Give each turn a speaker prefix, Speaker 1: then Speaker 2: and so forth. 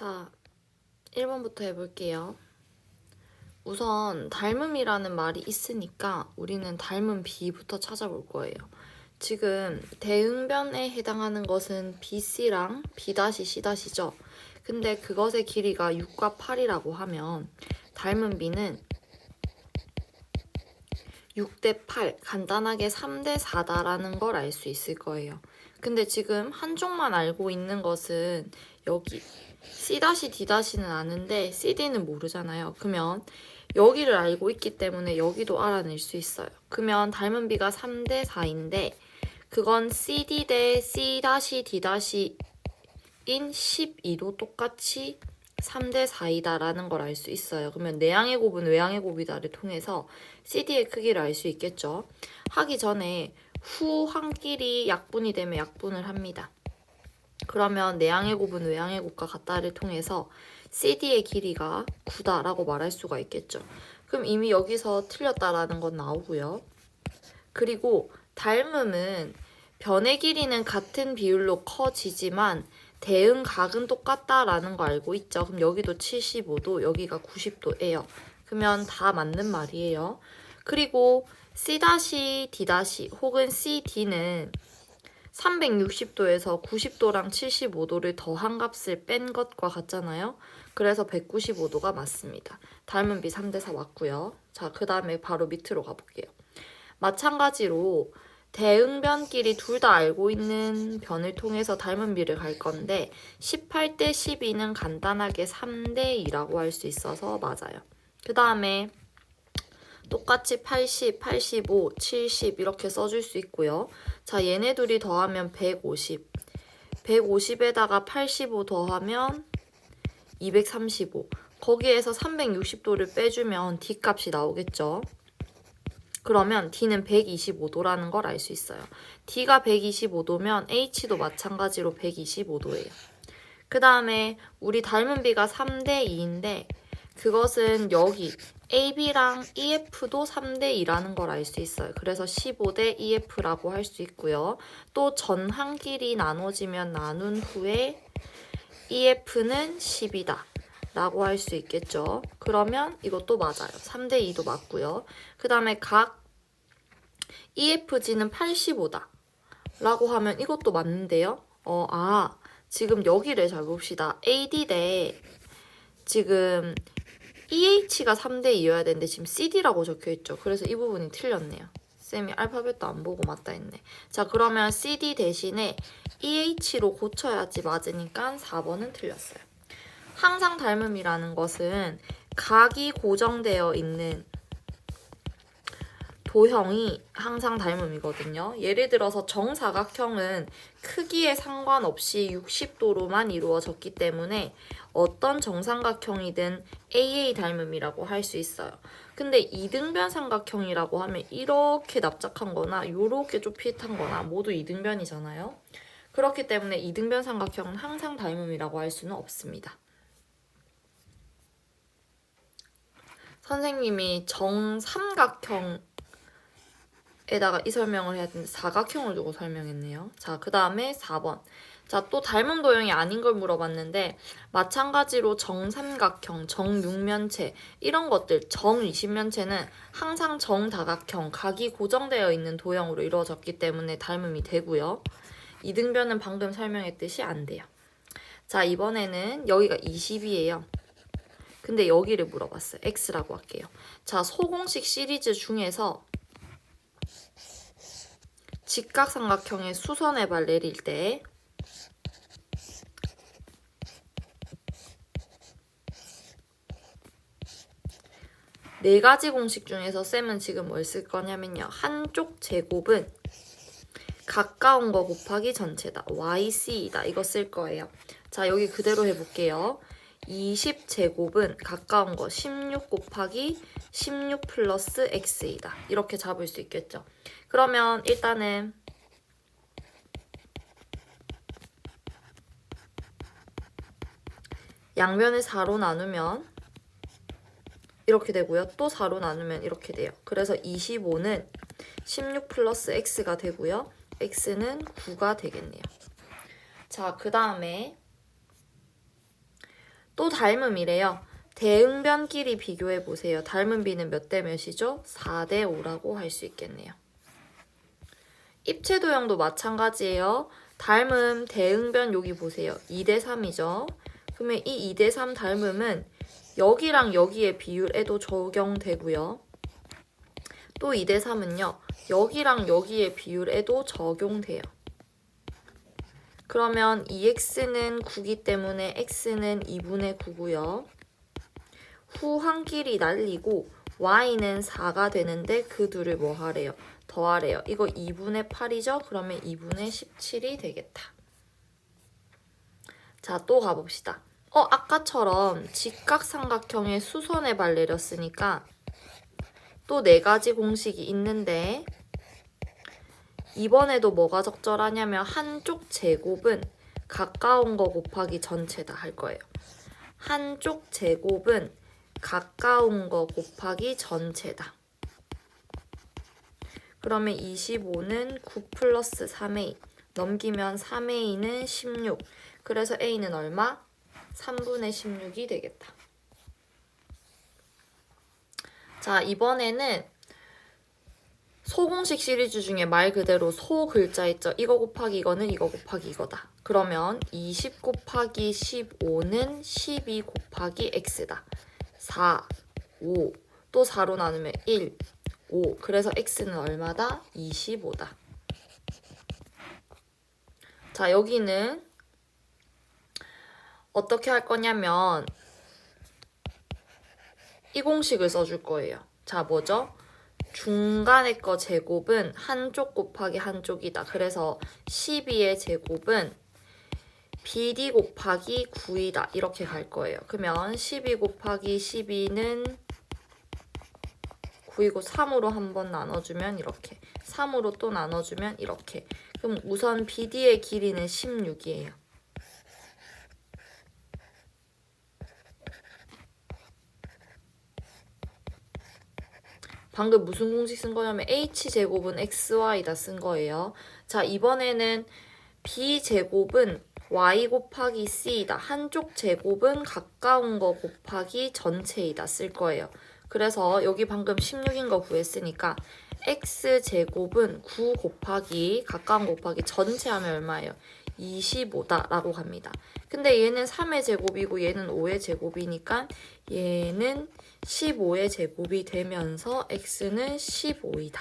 Speaker 1: 자, 1번부터 해볼게요. 우선 닮음이라는 말이 있으니까 우리는 닮음 B부터 찾아볼 거예요. 지금 대응변에 해당하는 것은 BC랑 B-C-죠. 근데 그것의 길이가 6과 8이라고 하면 닮은 B는 6대 8, 간단하게 3대 4다라는 걸 알 수 있을 거예요. 근데 지금 한쪽만 알고 있는 것은 여기 C-D-는 아는데 CD는 모르잖아요. 그러면 여기를 알고 있기 때문에 여기도 알아낼 수 있어요. 그러면 닮은 비가 3대 4인데 그건 CD 대 C-D-인 12도 똑같이 3대 4이다라는 걸 알 수 있어요. 그러면 내양의 곱은 외양의 곱이다를 통해서 CD의 크기를 알 수 있겠죠. 하기 전에 후한 끼리 약분이 되면 약분을 합니다. 그러면 내양의 곱은 외양의 곱과 같다를 통해서 CD의 길이가 9다라고 말할 수가 있겠죠. 그럼 이미 여기서 틀렸다라는 건 나오고요. 그리고 닮음은 변의 길이는 같은 비율로 커지지만 대응 각은 똑같다라는 거 알고 있죠. 그럼 여기도 75도, 여기가 90도예요. 그러면 다 맞는 말이에요. 그리고 C-D- 혹은 CD는 360도에서 90도랑 75도를 더한 값을 뺀 것과 같잖아요. 그래서 195도가 맞습니다. 닮은 비 3대4 맞고요. 자, 그 다음에 바로 밑으로 가볼게요. 마찬가지로 대응변끼리 둘 다 알고 있는 변을 통해서 닮은 비를 갈 건데 18대 12는 간단하게 3대 2라고 할 수 있어서 맞아요. 그 다음에 똑같이 80, 85, 70 이렇게 써줄 수 있고요. 자, 얘네 둘이 더하면 150. 150에다가 85 더하면 235. 거기에서 360도를 빼주면 D값이 나오겠죠. 그러면 D는 125도라는 걸 알 수 있어요. D가 125도면 H도 마찬가지로 125도예요. 그 다음에 우리 닮은 B가 3대 2인데 그것은 여기 AB랑 EF도 3대 2라는 걸 알 수 있어요. 그래서 15대 EF라고 할 수 있고요. 또 전한 길이 나눠지면 나눈 후에 EF는 10이다. 라고 할 수 있겠죠. 그러면 이것도 맞아요. 3대 2도 맞고요. 그 다음에 각 EFG는 85다. 라고 하면 이것도 맞는데요. 어, 아, 지금 여기를 잘 봅시다. AD 대 지금 EH가 3대 2여야 되는데 지금 CD라고 적혀 있죠. 그래서 이 부분이 틀렸네요. 쌤이 알파벳도 안 보고 맞다 했네. 자, 그러면 CD 대신에 EH로 고쳐야지 맞으니까 4번은 틀렸어요. 항상 닮음이라는 것은 각이 고정되어 있는 도형이 항상 닮음이거든요. 예를 들어서 정사각형은 크기에 상관없이 60도로만 이루어졌기 때문에 어떤 정삼각형이든 AA 닮음이라고 할 수 있어요. 근데 이등변 삼각형이라고 하면 이렇게 납작한 거나 이렇게 좁핏한 거나 모두 이등변이잖아요. 그렇기 때문에 이등변 삼각형은 항상 닮음이라고 할 수는 없습니다. 선생님이 정삼각형 에다가 이 설명을 해야 되는데 사각형을 두고 설명했네요. 자, 그 다음에 4번. 자, 또 닮은 도형이 아닌 걸 물어봤는데 마찬가지로 정삼각형, 정육면체 이런 것들 정이십면체는 항상 정다각형, 각이 고정되어 있는 도형으로 이루어졌기 때문에 닮음이 되고요. 이등변은 방금 설명했듯이 안 돼요. 자, 이번에는 여기가 20이에요. 근데 여기를 물어봤어요. x라고 할게요. 자, 소공식 시리즈 중에서 직각삼각형의 수선의 발 내릴 때 네 가지 공식 중에서 쌤은 지금 뭘 쓸 거냐면요. 한쪽 제곱은 가까운 거 곱하기 전체다. YC이다. 이거 쓸 거예요. 자, 여기 그대로 해볼게요. 20제곱은 가까운 거 16 곱하기 16 플러스 x이다. 이렇게 잡을 수 있겠죠. 그러면 일단은 양변을 4로 나누면 이렇게 되고요. 또 4로 나누면 이렇게 돼요. 그래서 25는 16 플러스 x가 되고요. x는 9가 되겠네요. 자, 그 다음에 또 닮음이래요. 대응변끼리 비교해 보세요. 닮은 비는 몇 대 몇이죠? 4대 5라고 할 수 있겠네요. 입체 도형도 마찬가지예요. 닮음 대응변 여기 보세요. 2대 3이죠. 그러면 이 2대 3 닮음은 여기랑 여기의 비율에도 적용되고요. 또 2대 3은요. 여기랑 여기의 비율에도 적용돼요. 그러면 2x는 9기 때문에 x는 2분의 9고요. 후 한 길이 날리고 y는 4가 되는데 그 둘을 뭐 하래요? 더하래요. 이거 2분의 8이죠? 그러면 2분의 17이 되겠다. 자, 또 가봅시다. 어, 아까처럼 직각삼각형의 수선의 발 내렸으니까 또 네 가지 공식이 있는데 이번에도 뭐가 적절하냐면 한쪽 제곱은 가까운 거 곱하기 전체다 할 거예요. 한쪽 제곱은 가까운 거 곱하기 전체다. 그러면 25는 9 플러스 3a 넘기면 3a는 16 그래서 a는 얼마? 3분의 16이 되겠다. 자 이번에는 소공식 시리즈 중에 말 그대로 소 글자 있죠. 이거 곱하기 이거는 이거 곱하기 이거다. 그러면 20 곱하기 15는 12 곱하기 x다. 4, 5, 또 4로 나누면 1, 5. 그래서 x는 얼마다? 25다. 자, 여기는 어떻게 할 거냐면 이 공식을 써줄 거예요. 자, 뭐죠? 중간의 거 제곱은 한쪽 곱하기 한쪽이다. 그래서 12의 제곱은 BD 곱하기 9이다. 이렇게 갈 거예요. 그러면 12 곱하기 12는 9이고 3으로 한번 나눠주면 이렇게 3으로 또 나눠주면 이렇게 그럼 우선 BD의 길이는 16이에요. 방금 무슨 공식 쓴 거냐면 h제곱은 xy다 쓴 거예요. 자 이번에는 b제곱은 y 곱하기 c이다. 한쪽 제곱은 가까운 거 곱하기 전체이다 쓸 거예요. 그래서 여기 방금 16인 거 구했으니까 x제곱은 9 곱하기 가까운 거 곱하기 전체 하면 얼마예요? 25다라고 갑니다. 근데 얘는 3의 제곱이고 얘는 5의 제곱이니까 얘는 15의 제곱이 되면서 x는 15이다.